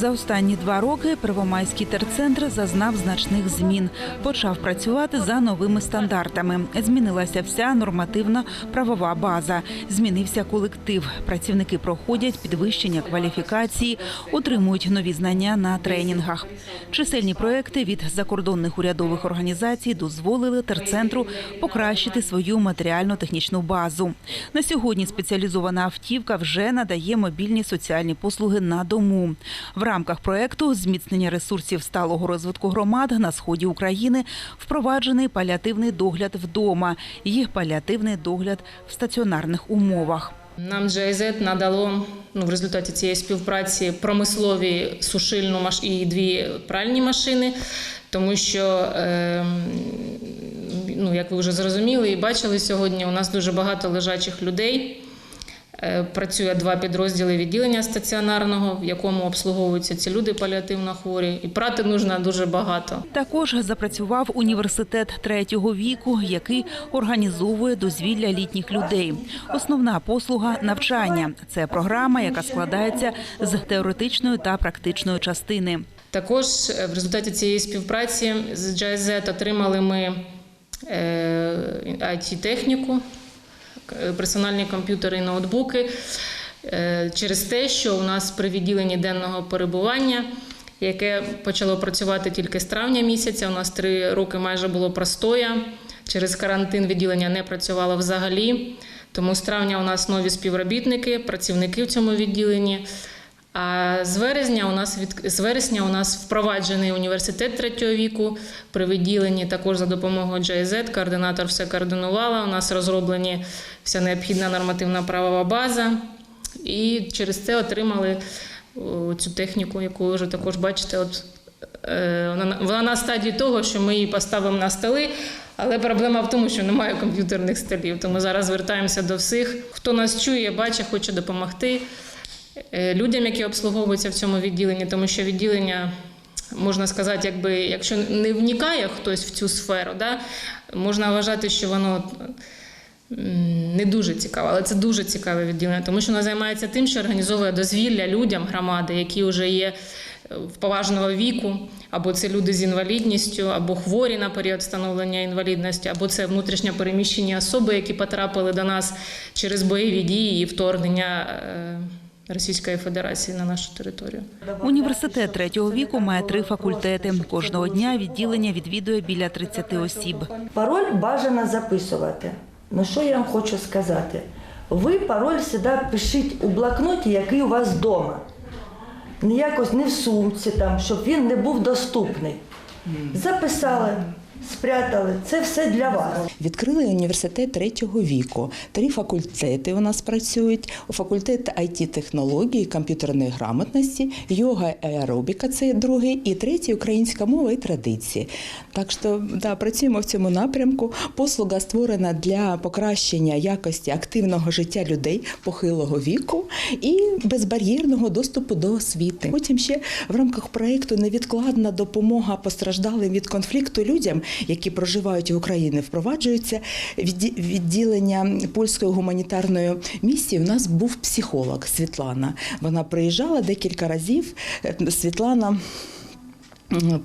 За останні два роки Первомайський терцентр зазнав значних змін. Почав працювати за новими стандартами. Змінилася вся нормативна правова база. Змінився колектив. Працівники проходять підвищення кваліфікації, отримують нові знання на тренінгах. Чисельні проекти від закордонних урядових організацій дозволили терцентру покращити свою матеріально-технічну базу. На сьогодні спеціалізована автівка вже надає мобільні соціальні послуги на дому. В рамках проекту зміцнення ресурсів сталого розвитку громад на сході України впроваджений паліативний догляд вдома і паліативний догляд в стаціонарних умовах. Нам GIZ надало ну, в результаті цієї співпраці промислові сушильну маш- і дві пральні машини, тому що, ем, ну, як ви вже зрозуміли і бачили сьогодні, у нас дуже багато лежачих людей. Е, Працює два підрозділи відділення стаціонарного, в якому обслуговуються ці люди паліативно хворі, і прати нужно дуже багато. Також запрацював університет третього віку, який організовує дозвілля літніх людей. Основна послуга навчання це програма, яка складається з теоретичної та практичної частини. Також е, в результаті цієї співпраці з GIZ отримали ми IT-техніку, персональні комп'ютери і ноутбуки е, через те, що у нас при відділенні денного перебування, яке почало працювати тільки з травня місяця, у нас три роки майже було простоя. Через карантин відділення не працювало взагалі. Тому з травня у нас нові співробітники, працівники в цьому відділенні. А з вересня у нас від з вересня у нас впроваджений університет третього віку при відділенні також за допомогою GIZ. Координатор все координувала. У нас розроблені вся необхідна нормативна правова база, і через це отримали цю техніку, яку ви вже також бачите. От е, вона, на стадії того, що ми її поставимо на столи. Але проблема в тому, що немає комп'ютерних столів. Тому зараз звертаємося до всіх, хто нас чує, бачить, хоче допомогти людям, які обслуговуються в цьому відділенні, тому що відділення. Можна сказати, якби якщо не вникає хтось в цю сферу, да, можна вважати, що воно не дуже цікаве, але це дуже цікаве відділення, тому що воно займається тим, що організовує дозвілля людям громади, які вже є е, в поважного віку, або це люди з інвалідністю, або хворі на період встановлення інвалідності, або це внутрішньо переміщені особи, які потрапили до нас через бойові дії і вторгнення. Російської Федерації на нашу територію. Університет третього віку має три факультети. Кожного дня відділення відвідує біля 30 осіб. Пароль бажано записувати. Ну що я вам хочу сказати? Ви пароль завжди пишіть у блокноті, який у вас вдома. Не якось не в сумці, там, щоб він не був доступний. Записали, спрятали. Це все для вас. Відкрили університет третього віку. Три факультети у нас працюють: факультет it технології, комп'ютерної грамотності, йога аеробіка це другий, і третій українська мова і традиції. Так що да, працюємо в цьому напрямку. Послуга створена для покращення якості активного життя людей похилого віку і безбар'єрного доступу до освіти. Потім ще в рамках проєкту невідкладна допомога постраждалим від конфлікту людям, які проживають в Україні, впроваджуються. відді- відділення польської гуманітарної місії. У нас був психолог Світлана. Вона приїжджала декілька разів. Е, Світлана.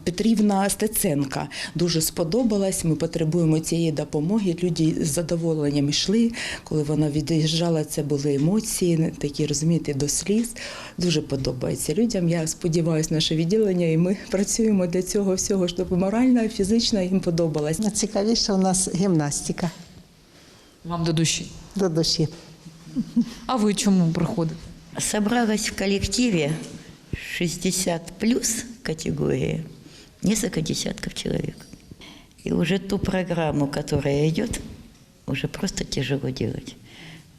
Петрівна Стеценка дуже сподобалась. Ми потребуємо цієї допомоги. Люди з задоволенням йшли. Коли вона від'їжджала, це були емоції, такі розумієте, до сліз. Дуже подобається людям. Я сподіваюся, наше відділення, і ми працюємо для цього всього, щоб морально і фізично їм подобалось. Найцікавіше у нас гімнастика Вам до душі. до душі. А ви чому приходите? Собралась в коллективе 60 плюс категории, несколько десятков человек. И уже ту программу, которая идет, уже просто тяжело делать.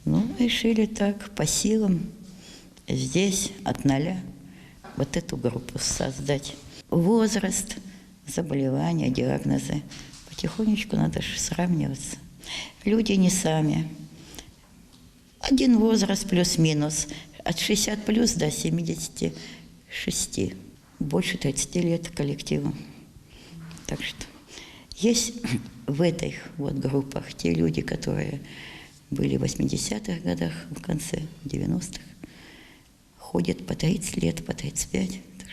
Ну, решили так, по силам, здесь от ноля вот эту группу создать. Возраст, заболевания, диагнозы. Потихонечку надо же сравниваться. Люди не сами. Один возраст плюс-минус. От 60 плюс до 76. Больше 30 лет коллективу. Так что есть в этих вот группах те люди, которые были в 80-х годах, в конце 90-х, ходят по 30 лет, по 35. Так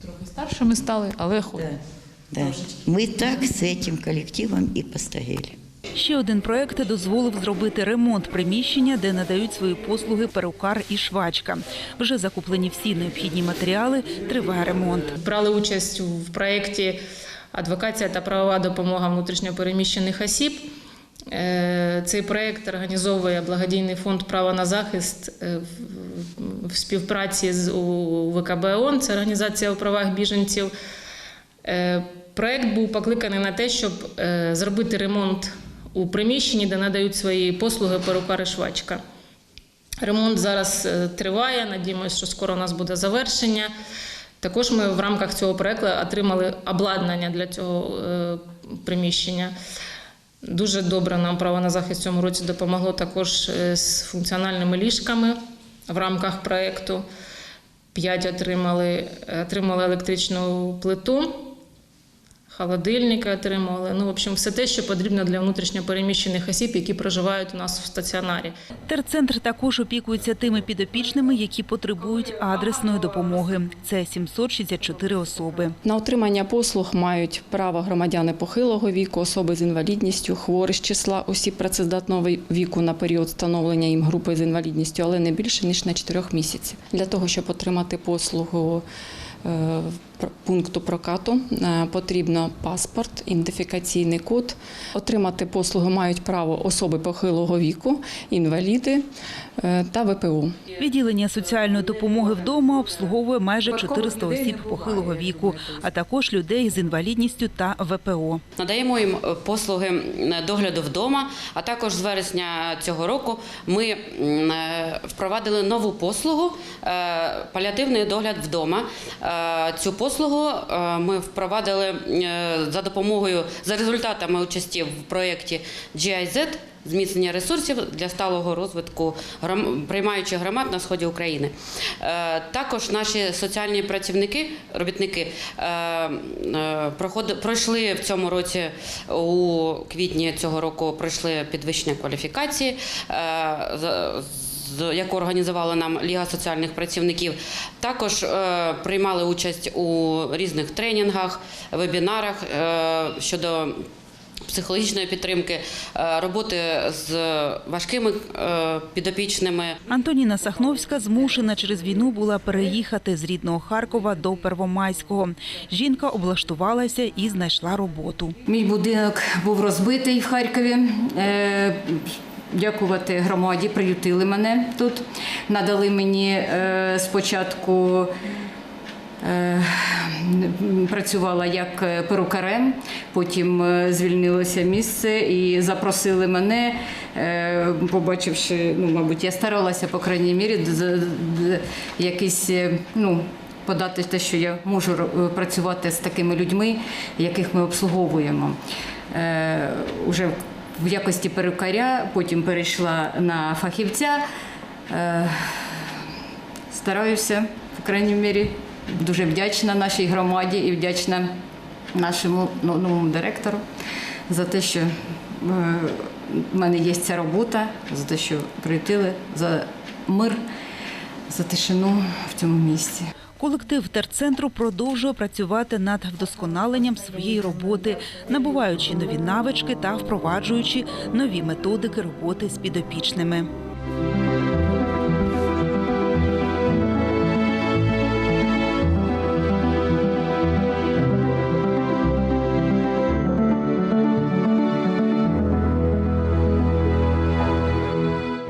Трохи старшими стали, але ходять. Да. Мы так с этим коллективом и постояли. Ще один проект дозволив зробити ремонт приміщення, де надають свої послуги перукар і швачка. Вже закуплені всі необхідні матеріали. Триває ремонт. Брали участь в проєкті Адвокація та правова допомога внутрішньопереміщених осіб. Е, Цей проєкт організовує благодійний фонд Право на захист е, в- співпраці з у ВКБ ООН, це організація у правах біженців. Е, Проєкт був покликаний на те, щоб зробити ремонт у приміщенні, де надають свої послуги перукар і швачка. Ремонт зараз е, триває. Надіємося, що скоро у нас буде завершення. Також ми в рамках цього проекту отримали обладнання для цього е, приміщення. Дуже добре нам право на захист цьому році допомогло також е, з функціональними ліжками в рамках проєкту. П'ять отримали, отримали електричну плиту, холодильники отримали. Ну, в общем, все те, що потрібно для внутрішньопереміщених осіб, які проживають у нас в стаціонарі. Терцентр також опікується тими підопічними, які потребують адресної допомоги. Це 764 особи. На отримання послуг мають право громадяни похилого віку, особи з інвалідністю, хворі з числа осіб працездатного віку на період встановлення їм групи з інвалідністю, але не більше ніж на 4 місяці. Для того, щоб отримати послугу е, пункту прокату, е, потрібно паспорт, ідентифікаційний код. Отримати послугу мають право особи похилого віку, інваліди е, та ВПО. Відділення соціальної допомоги вдома обслуговує майже 400 осіб похилого віку, а також людей з інвалідністю та ВПО. Надаємо їм е, послуги догляду вдома. А також з вересня цього року ми впровадили нову послугу паліативний догляд вдома. Цю послугу е, ми впровадили е, за допомогою за результатами участі в проєкті GIZ зміцнення ресурсів для сталого розвитку приймаючих громад на сході України. Е, Також наші соціальні працівники, робітники пройшли в цьому році у квітні цього року пройшли підвищення кваліфікації. Яку організувала нам Ліга соціальних працівників, також е, приймали участь у різних тренінгах, вебінарах е, щодо психологічної підтримки, е, роботи з важкими підопічними. Антоніна Сахновська змушена через війну була переїхати з рідного Харкова до Первомайського. Жінка облаштувалася і знайшла роботу. Мій будинок був розбитий в Харкові. Дякувати громаді, приютили мене тут. Надали мені е, спочатку. е, Працювала як е, перукарем, потім звільнилося місце і запросили мене, побачивши, ну, мабуть, я старалася, по крайній мірі, е, ну, подати те, що я можу працювати з такими людьми, яких ми обслуговуємо. Уже в якості перукаря, потім перейшла на фахівця. Е, Стараюся, по крайній мірі, дуже вдячна нашій громаді і вдячна нашому ну, новому директору за те, що е, в мене є ця робота, за те, що приютили, за мир, за тишину в цьому місці. Колектив терцентру продовжує працювати над вдосконаленням своєї роботи, набуваючи нові навички та впроваджуючи нові методики роботи з підопічними.